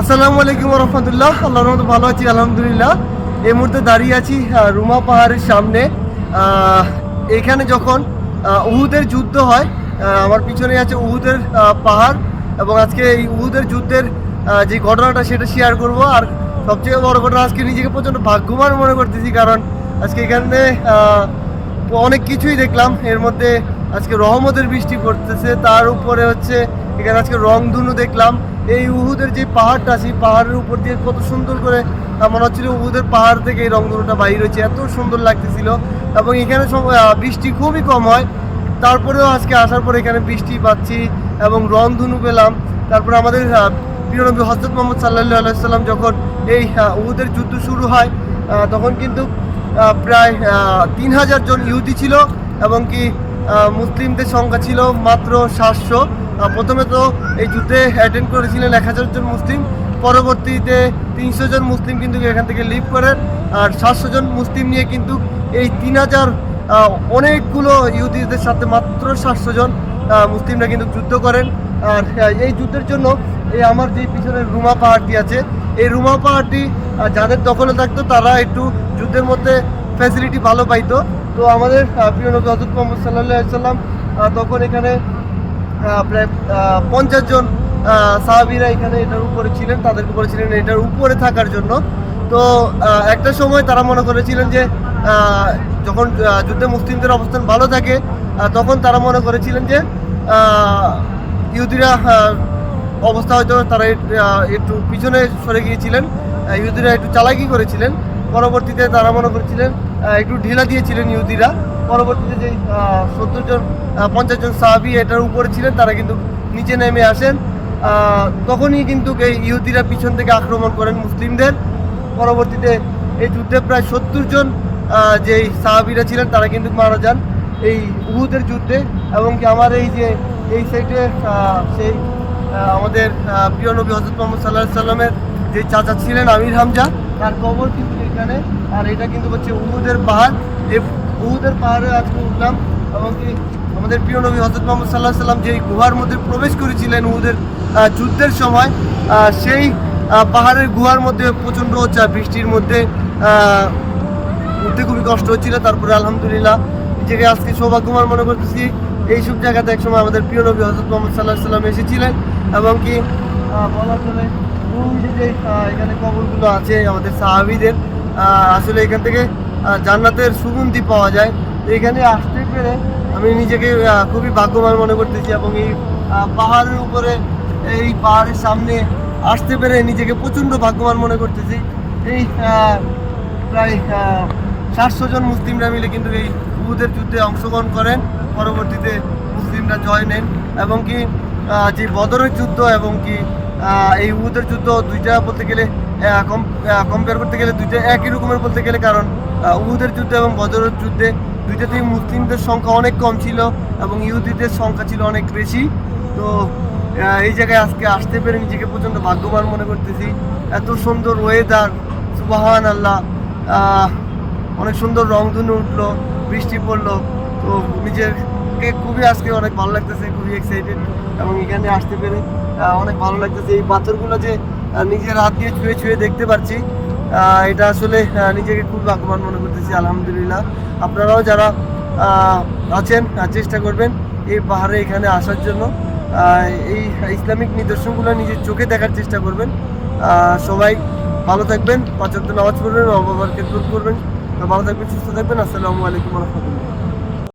আসসালামু আলাইকুম রহমতুল্লাহ। আল্লাহর মতো ভালো আছি, আলহামদুলিল্লাহ। এই মুহূর্তে দাঁড়িয়ে আছি রুমা পাহাড়ের সামনে। এখানে যখন উহুদের যুদ্ধ হয় আমার পিছনে আছে উহুদের পাহাড় এবং আজকে এই উহুদের যুদ্ধের যে ঘটনাটা সেটা শেয়ার করব। আর সবচেয়ে বড় ঘটনা, আজকে নিজেকে প্রচণ্ড ভাগ্যবান মনে করতেছি কারণ আজকে এখানে অনেক কিছুই দেখলাম। এর মধ্যে আজকে রহমতের বৃষ্টি পড়তেছে, তার উপরে হচ্ছে এখানে আজকে রংধনু দেখলাম। এই উহুদের যে পাহাড়টা সেই পাহাড়ের উপর দিয়ে কত সুন্দর করে মনে হচ্ছিল উহুদের পাহাড় থেকে এই রংধনুটা বাইর হয়েছে। এত সুন্দর লাগতেছিল। এবং এখানে বৃষ্টি খুবই কম হয়। তারপরেও আজকে আসার পরে এখানে বৃষ্টি পাচ্ছি এবং রংধনু পেলাম। তারপরে আমাদের আহ, প্রিয় নবী হজরত মোহাম্মদ সাল্লাহ আলাইসাল্লাম যখন এই উহুদের যুদ্ধ শুরু হয় তখন কিন্তু প্রায় তিন হাজার জন ইহুদি ছিল এবং কি মুসলিমদের সংখ্যা ছিল মাত্র সাতশো। প্রথমে তো এই যুদ্ধে অ্যাটেন্ড করেছিলেন এক হাজার জন মুসলিম, পরবর্তীতে তিনশো জন মুসলিম কিন্তু এখান থেকে লিভ করেন, আর সাতশো জন মুসলিম নিয়ে কিন্তু এই তিন হাজার অনেকগুলো ইহুদিদের সাথে মাত্র সাতশো জন মুসলিমরা কিন্তু যুদ্ধ করেন। আর এই যুদ্ধের জন্য এই আমার যে পিছনে রুমা পাহাড়টি আছে, এই রুমা পাহাড়টি যাদের দখলে থাকতো তারা একটু যুদ্ধের মধ্যে ফ্যাসিলিটি ভালো পাইতো। তো আমাদের প্রিয় নবী হজরত মোহাম্মদ সাল্লাহ সাল্লাম তখন এখানে প্রায় পঞ্চাশ জন সাহাবিরা এখানে এটার উপরে ছিলেন, তাদেরকে বলেছিলেন এটার উপরে থাকার জন্য। তো একটা সময় তারা মনে করেছিলেন যে যখন যুদ্ধে মুসলিমদের অবস্থান ভালো থাকে তখন তারা মনে করেছিলেন যে ইহুদিরা অবস্থা হয়তো তারা একটু পিছনে সরে গিয়েছিলেন ইহুদিরা একটু চালাকি করেছিলেন। পরবর্তীতে তারা মনে করেছিলেন একটু ঢিলা দিয়েছিলেন ইহুদিরা। পরবর্তীতে যে সত্তর জন পঞ্চাশ জন সাহাবি এটার উপরে ছিলেন, তারা কিন্তু নিচে নেমে আসেন। তখনই কিন্তু এই ইহুদিরা পিছন থেকে আক্রমণ করেন মুসলিমদের। পরবর্তীতে এই যুদ্ধে প্রায় সত্তর জন যেই সাহাবিরা ছিলেন, তারা কিন্তু মারা যান এই উহুদের যুদ্ধে। এবং কি আমার এই যে, এই সাইডে সেই আমাদের প্রিয় নবী হজরত মোহাম্মদ সাল্লাহ সাল্লামের যে চাচা ছিলেন আমির হামজা তার কবর কিন্তু এখানে। আর এটা কিন্তু হচ্ছে উহুদের পাহাড়। এই উহুদের পাহাড়ে আজকে উঠলাম এবং কি আমাদের প্রিয় নবী হজরত মোহাম্মদ সাল্লাহ সাল্লাম যে গুহার মধ্যে প্রবেশ করেছিলেন উহুদের যুদ্ধের সময় সেই পাহাড়ের গুহার মধ্যে প্রচণ্ড হচ্ছে বৃষ্টির মধ্যে উঠতে খুবই কষ্ট হচ্ছিল। তারপরে আলহামদুলিল্লাহ নিজেকে আজকে সৌভাগ্যবান মনে করতেছি। এইসব জায়গাতে একসময় আমাদের প্রিয় নবী হজরত মোহাম্মদ সাল্লাহ সাল্লাম এসেছিলেন এবং কি বলা চলে যে যে, এখানে কবরগুলো আছে আমাদের সাহাবিদের আসলে এখান থেকে জান্নাতের সুগন্ধি পাওয়া যায়। তো এখানে আসতে পেরে আমি নিজেকে খুবই ভাগ্যবান মনে করতেছি এবং এই পাহাড়ের উপরে এই পাহাড়ের সামনে আসতে পেরে নিজেকে প্রচণ্ড ভাগ্যবান মনে করতেছি। এই প্রায় সাতশো জন মুসলিমরা মিলে কিন্তু এই উহুদের যুদ্ধে অংশগ্রহণ করেন। পরবর্তীতে মুসলিমরা জয় নেন এবং কি যে বদরের যুদ্ধ এবং কি এই উহুদের যুদ্ধ দুইটা বলতে গেলে কম্পেয়ার করতে গেলে দুইটা একই রকমের বলতে গেলে, কারণ উহুদের যুদ্ধ এবং বদরের যুদ্ধে দুইটাতেই মুসলিমদের সংখ্যা অনেক কম ছিল এবং ইহুদিদের সংখ্যা ছিল অনেক বেশি। তো এই জায়গায় আজকে আসতে পেরে নিজেকে প্রচণ্ড ভাগ্যবান মনে করতেছি। এত সুন্দর ওয়েদার সুবাহান আল্লাহ অনেক সুন্দর রংধনু উঠল, বৃষ্টি পড়ল। তো নিজেরকে খুবই আজকে অনেক ভালো লাগতেছে, খুবই এক্সাইটেড এবং এখানে আসতে পেরে অনেক ভালো লাগতেছে। এই পাথরগুলো যে নিজের হাত দিয়ে ছুঁয়ে ছুঁয়ে দেখতে পাচ্ছি এটা আসলে নিজেকে খুব ভাগ্যবান মনে করতেছি, আলহামদুলিল্লাহ। আপনারাও যারা আছেন চেষ্টা করবেন এই পাহাড়ে এখানে আসার জন্য। এই ইসলামিক নিদর্শনগুলো নিজের চোখে দেখার চেষ্টা করবেন। সবাই ভালো থাকবেন, পাঁচ নামাজ পড়বেন মা বাবার খেদমত করবেন ভালো থাকবেন, সুস্থ থাকবেন। আসসালামু আলাইকুম রহমতুল্লাহ।